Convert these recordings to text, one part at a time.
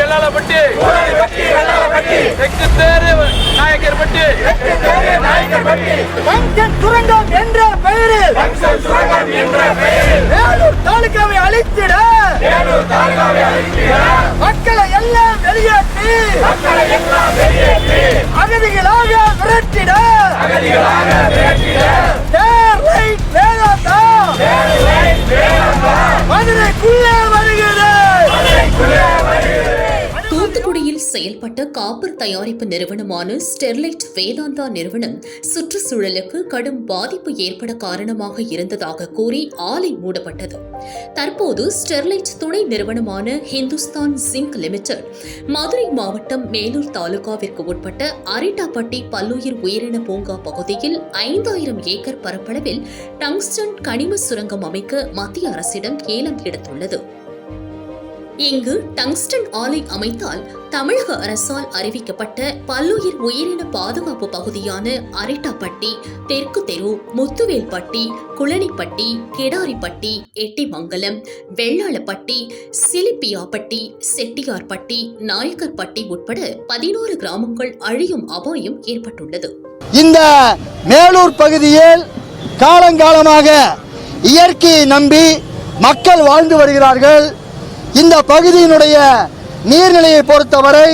வெள்ளாளப்பட்டி. தெற்கு தேரு நாயக்கர்பட்டி. பங்கன் சுரங்கம் என்ற பெயரில் வேலூர் தாலுகாவை அழித்திட. மக்களை எல்லாம் வெளியேற்றி. அகதிகளாக விரட்டிட. செயல்பட்ட காப்பர் தயாரிப்பு நிறுவனமான ஸ்டெர்லைட் வேதாந்தா நிறுவனம் சுற்றுச்சூழலுக்கு கடும் பாதிப்பு ஏற்பட காரணமாக இருந்ததாக கூறி ஆலை மூடப்பட்டது. தற்போது ஸ்டெர்லைட் துணை நிறுவனமான ஹிந்துஸ்தான் ஜிங்க் லிமிடெட் மதுரை மாவட்டம் மேலூர் தாலுகாவிற்கு உட்பட்ட அரிட்டாப்பட்டி பல்லுயிர் உயிரின பூங்கா பகுதியில் ஐந்தாயிரம் ஏக்கர் பரப்பளவில் டங்ஸ்டன் கனிம சுரங்கம் அமைக்க மத்திய அரசிடம் ஏலம் எடுத்துள்ளது. இங்கு டங்ஸ்டன் ஆலை அமைத்தால் தமிழக அரசால் அறிவிக்கப்பட்ட பல்லுயிர் உயிரின பாதுகாப்பு பகுதியான அரிட்டாப்பட்டி தெற்கு தெரு முத்துவேல்பட்டி குளனிப்பட்டி கிடாரிப்பட்டி எட்டிமங்கலம் வெள்ளாளப்பட்டி சிலிப்பியாப்பட்டி செட்டியார்பட்டி நாயக்கர்பட்டி உட்பட பதினோரு கிராமங்கள் அழியும் அபாயம் ஏற்பட்டுள்ளது. இந்த மேலூர் பகுதியில் காலங்காலமாக இயற்கையை நம்பி மக்கள் வாழ்ந்து வருகிறார்கள். இந்த பகுதியினுடைய நீர்நிலையை பொறுத்தவரை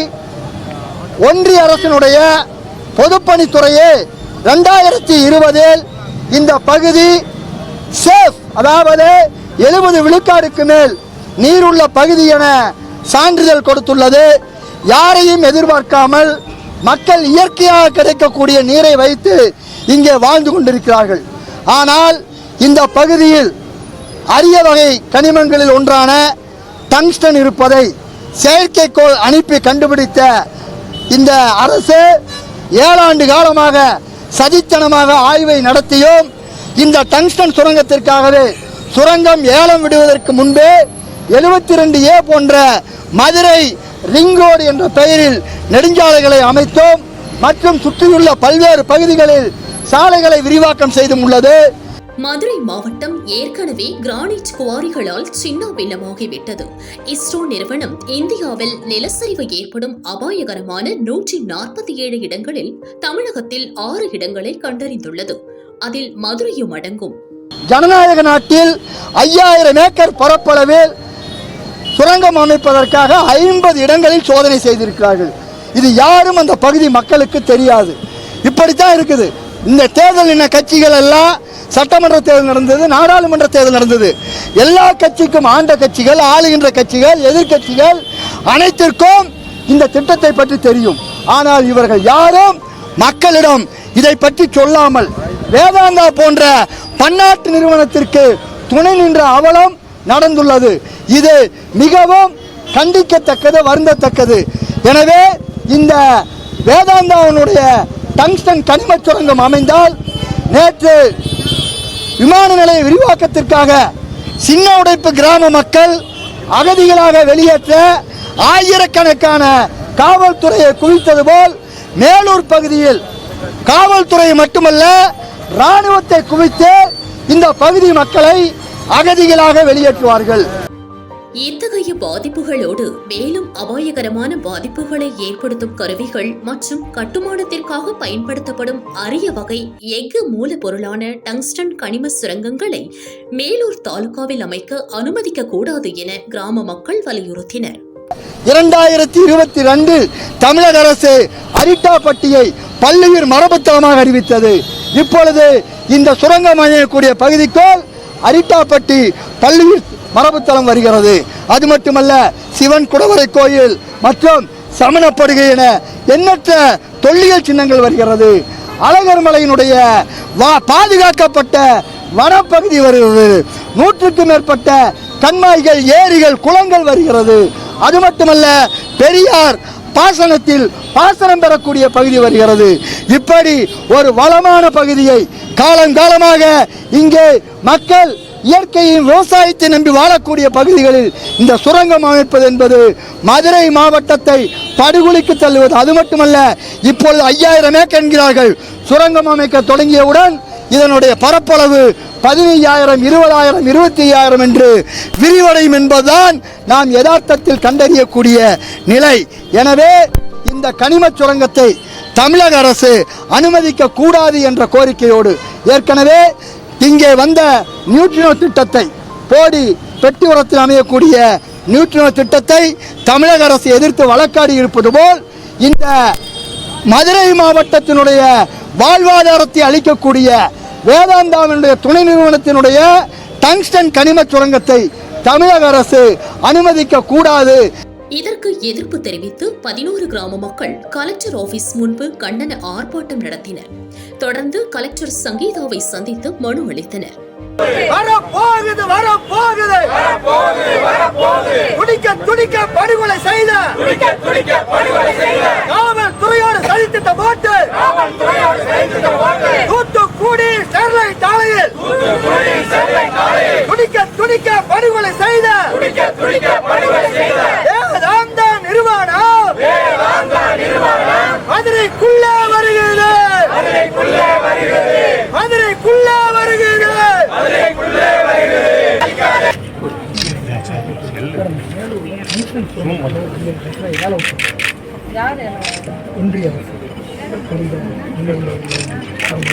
ஒன்றிய அரசினுடைய பொதுப்பணித்துறையே ரெண்டாயிரத்தி இருபதில் இந்த பகுதி சேஃப் அதாவது எழுபது விழுக்காடுக்கு மேல் நீருள்ள பகுதி என சான்றிதழ் கொடுத்துள்ளது. யாரையும் எதிர்பார்க்காமல் மக்கள் இயற்கையாக கிடைக்கக்கூடிய நீரை வைத்து இங்கே வாழ்ந்து கொண்டிருக்கிறார்கள். ஆனால் இந்த பகுதியில் அரிய வகை கனிமங்களில் ஒன்றான டங்ஸ்டன் இருப்பதை செயற்கைக்கோள் அனுப்பி கண்டுபிடித்த இந்த அரசு ஏழாண்டு காலமாக சதித்தனமாக ஆய்வை நடத்தியும். இந்த டங்ஸ்டன் சுரங்கத்திற்காகவே சுரங்கம் ஏலம் விடுவதற்கு முன்பே எழுபத்தி ரெண்டு ஏ போன்ற மதுரை ரிங் ரோடு என்ற பெயரில் நெடுஞ்சாலைகளை அமைத்தோம். மற்றும் சுற்றியுள்ள பல்வேறு பகுதிகளில் சாலைகளை விரிவாக்கம் செய்தும் உள்ளது. மதுரை மாவட்டம் ஏற்கனவே கிரானைட் குவாரிகளால் சின்ன பின்னமாகிவிட்டது இஸ்ரோ நிறுவனம் இந்தியாவில் நிலச்சரிவு ஏற்படும் அபாயகரமான நூற்றி நாற்பத்தி ஏழு இடங்களில் தமிழகத்தில் ஆறு இடங்களை கண்டறிந்துள்ளது. அதில் மதுரையும் அடங்கும். ஜனநாயக நாட்டில் ஐயாயிரம் ஏக்கர் பரப்பளவில் சுரங்கம் அமைப்பதற்காக ஐம்பது இடங்களில் சோதனை செய்திருக்கிறார்கள். இது யாரும் அந்த பகுதி மக்களுக்கு தெரியாது. இப்படித்தான் இருக்குது. இந்த தேர்தல் என்ன கட்சிகள் எல்லாம் சட்டமன்ற தேர்தல் நடந்தது நாடாளுமன்ற தேர்தல் நடந்தது. எல்லா கட்சிக்கும் ஆண்ட கட்சிகள் ஆளுகின்ற கட்சிகள் எதிர்க்கட்சிகள் அனைத்திற்கும் இந்த திட்டத்தை பற்றி தெரியும். ஆனால் இவர்கள் யாரும் மக்களிடம் இதை பற்றி சொல்லாமல் வேதாந்தா போன்ற பன்னாட்டு நிறுவனத்திற்கு துணை நின்ற அவலம் நடந்துள்ளது. இது மிகவும் கண்டிக்கத்தக்கது வருந்தத்தக்கது. எனவே இந்த வேதாந்தாவினுடைய டங்ஸ்டன் கனிம சுரங்கம் அமைந்தால் நேற்று விமான நிலைய விரிவாக்கத்திற்காக சின்ன உடைப்பு கிராம மக்கள் அகதிகளாக வெளியேற்ற ஆயிரக்கணக்கான காவல்துறையை குவித்தது போல் மேலூர் பகுதியில் காவல்துறை மட்டுமல்ல ராணுவத்தை குவித்து இந்த பகுதி மக்களை அகதிகளாக வெளியேற்றுவார்கள். இத்தகைய பாதிப்புகளோடு மேலும் அபாயகரமான பாதிப்புகளை ஏற்படுத்தும் கருவிகள் மற்றும் கட்டுமானத்திற்காக பயன்படுத்தப்படும் அரிய வகை எஃகு மூலப்பொருளான டங்ஸ்டன் கனிம சுரங்கங்களை மேலூர் தாலுகாவில் அமைக்க அனுமதிக்க கூடாது என கிராம மக்கள் வலியுறுத்தினர். இரண்டாயிரத்தி இருபத்தி ரெண்டில் தமிழக அரசு அரிட்டாப்பட்டியை பல்லுயிர் மரபுத்தலமாக அறிவித்தது. இப்பொழுது இந்த சுரங்கம் அமையக்கூடிய பகுதிக்குள் அரிட்டாப்பட்டி பள்ளியில் மரபுத்தலம் வருகிறது. அது மட்டுமல்ல சிவன் குடவரை கோயில் மற்றும் சமணப்படுகை என எண்ணற்ற தொல்லியல் சின்னங்கள் வருகிறது. அழகர் மலையினுடைய வா பாதுகாக்கப்பட்ட வனப்பகுதி வருகிறது. நூற்றுக்கும் மேற்பட்ட கண்மாய்கள் ஏரிகள் குளங்கள் வருகிறது. அது மட்டுமல்ல பெரியார் பாசனத்தில் பாசனம் பெறக்கூடிய பகுதி வருகிறது. இப்படி ஒரு வளமான பகுதியை காலங்காலமாக இங்கே மக்கள் இயற்கையும் விவசாயத்தை நம்பி வாழக்கூடிய பகுதிகளில் இந்த சுரங்கம் அமைப்பது என்பது மதுரை மாவட்டத்தை படுகொலிக்கு தள்ளுவது. அது மட்டுமல்ல இப்பொழுது ஐயாயிரம் ஏக்கர் என்கிறார்கள். சுரங்கம் அமைக்க தொடங்கியவுடன் இதனுடைய பரப்பளவு பதினைஞ்சாயிரம் இருபதாயிரம் இருபத்தி ஐயாயிரம் என்று விரிவடையும் என்பதுதான் நாம் யதார்த்தத்தில் கண்டறியக்கூடிய நிலை. எனவே இந்த கனிம சுரங்கத்தை தமிழக அரசு அனுமதிக்க கூடாது என்ற கோரிக்கையோடு ஏற்கனவே இங்கே வந்த நியூட்ரினோ திட்டத்தை போடி பெட்டி உரத்தில் அமையக்கூடிய நியூட்ரினோ திட்டத்தை தமிழக அரசு எதிர்த்து வழக்காடி இருப்பது போல் இந்த மதுரை மாவட்டத்தினுடைய வாழ்வாதாரத்தை அளிக்கக்கூடிய வேதாந்தாவினுடைய துணை நிறுவனத்தினுடைய டங்ஸ்டன் கனிம சுரங்கத்தை தமிழக அரசு அனுமதிக்க கூடாது இதற்கு எதிர்ப்பு தெரிவித்து பதினோரு கிராம மக்கள் கலெக்டர் ஆபீஸ் முன்பு கண்டன ஆர்ப்பாட்டம் நடத்தினர். தொடர்ந்து கலெக்டர் சங்கீதாவை சந்தித்து மனு அளித்தனர். வரப்போகுது வரப்போகுது. துடிக்க துடிக்க படுகொலை செய்த. காவல்துறையோடு சதித்திட்ட போட்டு. தூத்துக்குடி ஸ்டெர்லைட் ஆலையில். துடிக்க துடிக்க படுகொலை செய்த வேதாந்த நிறுவனம் மதுரைக்குள்ளே வருகிறது மதுரைக்குள்ளே வருகிறது ஒன்றிய அரசு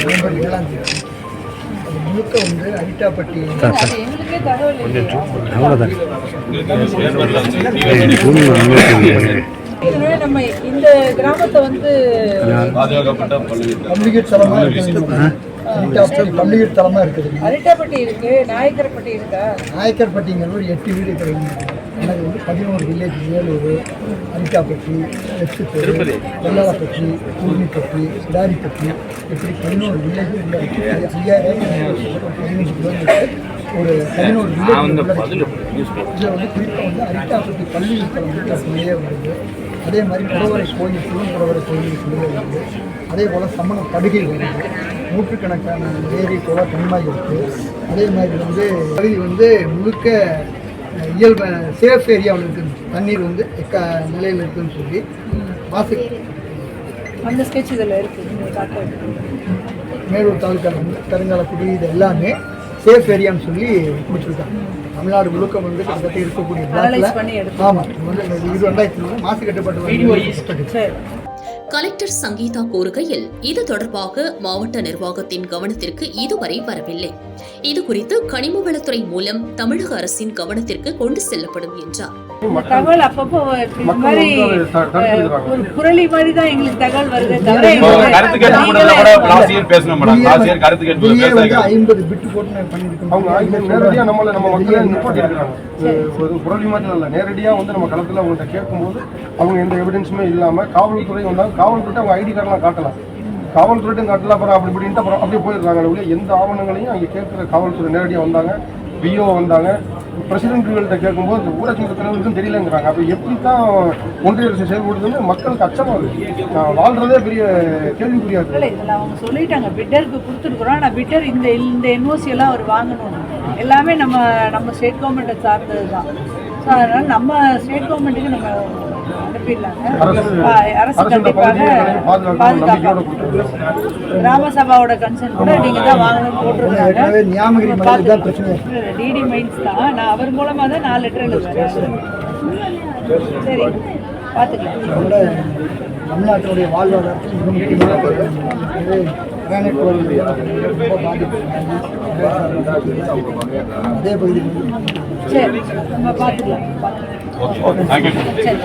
நவம்பர் ஏழாம் தேதி அது முழுக்க வந்து நம்ம இந்த கிராமத்தை வந்து பள்ளிகை தலமாக இருக்குது பள்ளிகை தலமாக இருக்குது அரிட்டாப்பட்டி இருக்கு நாயக்கரப்பட்டி இருக்கா நாயக்கர்பட்டிங்கிற ஒரு எட்டு வீடு கிடையாது எனக்கு வந்து பதினோரு வில்லேஜ் வேலூர் அரிட்டாப்பட்டி வெச்சுத்தூர் வெள்ளாளப்பட்டி ஊர்னிப்பட்டி கிடாரிப்பட்டி இப்படி பதினோரு வில்லேஜ் ஐயாயிரம் பதினஞ்சு கிலோமீட்டர் ஒரு பதினோரு வில்லேஜ் இதில் வந்து குறிப்பாக வந்து அரிட்டாப்பட்டி பள்ளி வந்து வருது அதே மாதிரி புறவரை கோயில் சிவன் புறவரை கோயில் வருது அதே போல் சமண படுகை வருது நூற்றுக்கணக்கான ஏரி குளம் கண்மாய் இருக்குது அதே மாதிரி வந்து பகுதி வந்து முழுக்க இயல்பு சேஃப் ஏரியாவில் இருக்குது தண்ணீர் வந்து எக்க நிலையில் இருக்குன்னு சொல்லி. மாசு அந்த ஸ்கெட்ச் இதில் இருக்கு. நீங்க காட்டுறது. மேலூர் தாலுக்கா வந்து கருங்காலக்குடி இது எல்லாமே சேஃப் ஏரியான்னு சொல்லி முடிச்சிருக்காங்க. தமிழ்நாடு முழுக்க வந்து கிட்டத்தட்ட இருக்கக்கூடிய. ஆமாம் இது வந்து இது ரெண்டாயிரத்தி மாசு கட்டுப்பாட்டு கலெக்டர் சங்கீதா கூறுகையில் இது தொடர்பாக மாவட்ட நிர்வாகத்தின் கவனத்திற்கு இதுவரை வரவில்லை. இது குறித்து கனிம வளத்துறை மூலம் தமிழக அரசின் கவனத்திற்கு கொண்டு செல்லப்படும் என்றார். தகவல் அப்பப்போ மாதிரி ஒரு புரளி மாதிரி தான் எங்களுக்கு தகவல் வருது. நேரடியாக நம்மளை நம்ம மக்களை நிப்பாட்டி இருக்கிறாங்க ஒரு புரளி மாதிரி இல்லை நேரடியாக வந்து நம்ம களத்தில் அவங்கள்ட்ட கேட்கும்போது அவங்க எந்த எவிடன்ஸுமே இல்லாமல் காவல்துறை வந்தாங்க காவல்துறை அவங்க ஐடி கார்டெலாம் காட்டலாம் காவல்துறையும் காட்டல அப்புறம் அப்படி இப்படின்ட்டு அப்புறம் அப்படியே போயிடுறாங்க ஒழிய எந்த ஆவணங்களையும் அங்கே கேட்குற காவல்துறை நேரடியாக வந்தாங்க பிஓ வந்தாங்க. பிரசிடென்ட்கள்கிட்ட கேட்கும்போது இந்த ஊராட்சி மன்ற தலைவருக்கும் தெரியலங்கிறாங்க. அப்போ எப்படி தான் ஒன்றிய அரசு செயல்படுதுன்னு மக்களுக்கு அச்சமாக இருக்குது நான் வாழ்றதே பெரிய கேள்விக்குறியாக இருக்குது இல்லை இதில் அவங்க சொல்லிட்டாங்க. பிட்டருக்கு கொடுத்துருக்குறோம். ஆனால் பிட்டர் இந்த இந்த என்ஓசி எல்லாம் அவர் வாங்கணும். எல்லாமே நம்ம நம்ம ஸ்டேட் கவர்மெண்ட்டை சார்ந்தது தான் ஸோ அதனால் நம்ம ஸ்டேட் கவர்மெண்ட்டுக்கு நம்ம அனுப்பிடலாங்க அரசு- கண்டிப்பாக பகுதியை பாதுகாக்கணும் நம்பிக்கையோட பாதுகாப்பாக கொடுத்துருக்கு கிராம சபாவோட கன்சர்ன் கூட நீங்கள் தான் வாங்கணும்னு போட்டிருக்காங்க. ஏற்கனவே நியாமகிரி மலையில் தான் பிரச்சனை. டிடி மைன்ஸ் தான். நான் அவர் மூலமாக தான் நாலு லெட்டர் எழுதுவேன் சரி பார்த்துக்கலாம் தமிழ்நாட்டினுடைய வாழ்வாதாரத்தில் பகுதி. அதே வந்து சரி நம்ம பார்த்துக்கலாம். பார்த்துக்கலாம் தேங்க்யூ சரி.